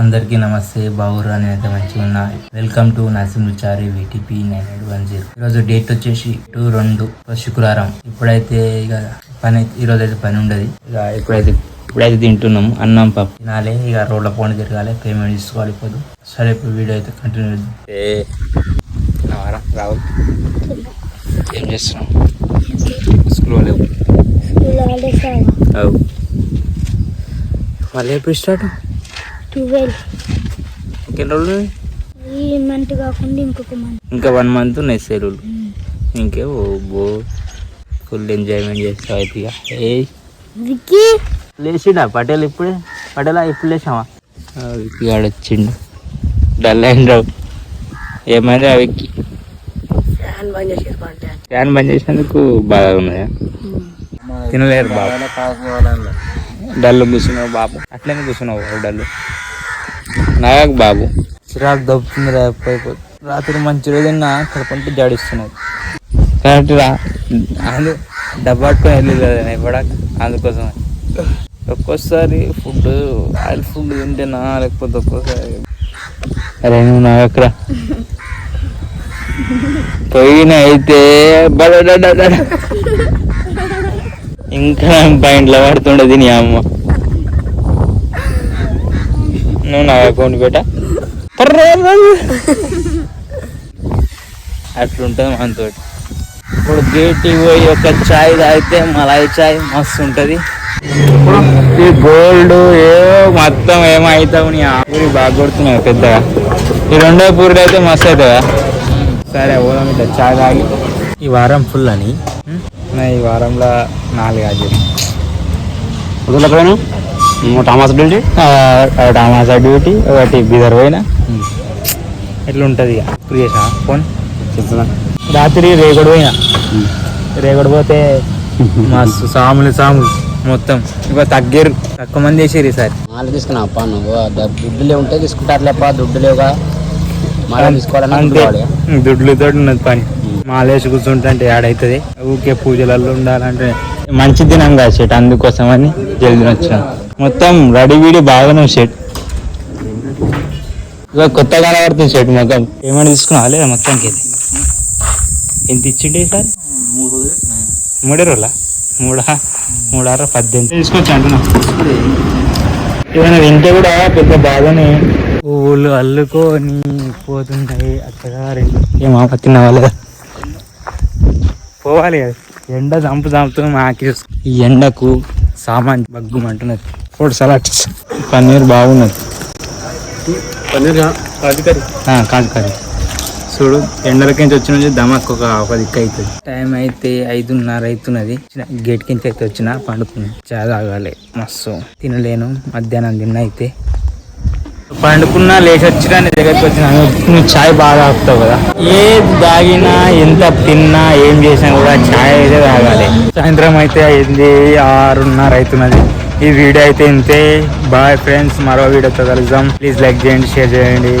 అందరికీ నమస్తే బాగురా అని అయితే మంచిగా ఉన్నా. Welcome to Narasimhachari VTP nine eight one zero ఈరోజు డేట్ వచ్చేసి టూ రెండు శుక్రవారం. ఇప్పుడైతే ఇక పని అయితే ఈరోజు అయితే పని ఉండదు. ఇక ఇప్పుడైతే ఇప్పుడైతే తింటున్నాం అన్నం పప్పు తినాలి. ఇక రోడ్ల పోనీ తిరగాలి. పేమెంట్ తీసుకోవాలి ఇప్పుడు సరే ఇప్పుడు వీడియో అయితే కంటిన్యూ వారం రావు. ఏం చేస్తున్నాం స్కూల్ లేవు. అవు. మళ్ళీ ఎప్పుడు స్టార్ట్? ట్వెల్వ్ ఇంకెన్ని రోజులు ఈ మంత్ కాకుండా ఇంకొక మంత్ ఇంకా వన్ మంత్ ఉన్నాయి సెలవులు. ఇంకే ఓ బో. ఫుల్ ఎంజాయ్మెంట్ చేస్తావు అయితే ఇక. ఏ విక్కీ. లేచిండా? పటేల్ ఇప్పుడే? పటేలా ఇప్పుడు లేచావా విక్కీ గాడు వచ్చిండు. డల్ అయిండ్రావు ఏమైంది ఆ విక్కీ? ఫ్యాన్ బంద్ చేసినందుకు బాగా ఉన్నాయా తినలేరు బాబు. డల్లు కూర్చున్నావు బాబు. అట్లనే కూర్చున్నావు డల్లు. నాయక్ బాబు. చిరాకు దొబ్బుతుంది రా అయిపోయి రాత్రి మంచి రోజున కడుపుంటే జాడిస్తున్నావు కరెక్ట్ రా. అందు డబ్బా పట్టుకొని వెళ్ళి కదా ఇవ్వడాక అందుకోసం ఒక్కోసారి ఫుడ్ ఆయిల్ ఫుడ్ తింటేనా లేకపోతే ఒక్కోసారి అరే నువ్వు నాయకురా పోయిన అయితే. ఇంకా పాయింట్లో పడుతుండదు నీ అమ్మ. నువ్వు నా అకౌంట్ పెట్ట. అట్లుంటుంది మనతో ఇప్పుడు గేట్ పోయి ఒక చాయ్ తాగితే మలాయి చాయ్ మస్తు ఉంటుంది. ఈ గోల్డ్ ఏ మొత్తం ఏమవుతావు నీ పూరి బాగా కొడుతున్నావు పెద్దగా. ఈ రెండో పూరి అయితే మస్తు అవుతుందా? సరే పోదాం ఇట్లా చాయ్ తాగి. ఈ వారం ఫుల్ అని. నా ఈ వారంలో నాలుగు అది వదలకపోయినా టమాస్ డ్యూటీ టమాటా డ్యూటీ ఒకటి బిదర్ పోయినా. ఎట్లా ఉంటుంది ఇక? చేసా ఫోన్ చెప్తున్నా. రాత్రి రేగడు పోయినా. రేగడు పోతే మస్తు సాములు సాములు మొత్తం. ఇక తగ్గారు తక్కువ మంది చేసారు ఈసారి మాల తీసుకున్నా అప్ప నువ్వు. ద- దుడ్డులే ఉంటే తీసుకుంటారులేపా దుడ్డు లేవుగా. మాల తీసుకోవాలని దుడ్లతో ఉన్నది పని. మాలేసి కూర్చుంటే అంటే ఏడైతుంది ఊకే పూజలలో ఉండాలంటే మంచి దినం కాదు షెట్ అందుకోసం అని జల్దీ వచ్చిన. మొత్తం రెడీ వీడి బాగానే షెట్ ఇక కొత్తగా కనబడుతుంది షెట్ మొత్తం ఏమైనా తీసుకున్నావా? లేదా మొత్తానికి ఇది? ఎంత ఇచ్చిండే సార్? మూడే రోజులా. మూడా? మూడారా పద్దెనిమిది. తీసుకోవచ్చు అంటున్నా. ఏమైనా వింటే కూడా పెద్ద బాధనే. పువ్వులు అల్లుకొని పోతుంటాయి అత్తగారి. ఏమో తిన్నావా లేదా? పోవాలి కదా. ఎండ చంపు చంపుతూ మాకి ఈ ఎండకు సామాన్ బగ్గుమంటున్నది. ఫుడ్ సలాడ్ పన్నీర్ బాగున్నది. ఆ, కాదు కాదు చూడు ఎండలకించి వచ్చిన దమక్ ఒక ఒక దిక్కు అవుతుంది టైం అయితే ఐదున్నర అవుతున్నది గేట్ కింద అయితే వచ్చిన పండుకుని చాలా తాగాలి. మస్తు. తినలేను. మధ్యాహ్నం తిన్న అయితే. పండుకున్నా లేచి వచ్చినా నీ దగ్గరికి వచ్చినా నువ్వు చాయ్ బాగా తాగుతావు కదా. ఏది తాగినా ఎంత తిన్నా ఏం చేసినా కూడా చాయ్ అయితే తాగాలి. సాయంత్రం అయితే అయింది ఆరున్నర అవుతున్నది ఈ వీడియో అయితే ఇంతే. బాయ్ ఫ్రెండ్స్ మరో వీడియోతో కలుద్దాం. ప్లీజ్ లైక్ చేయండి షేర్ చేయండి.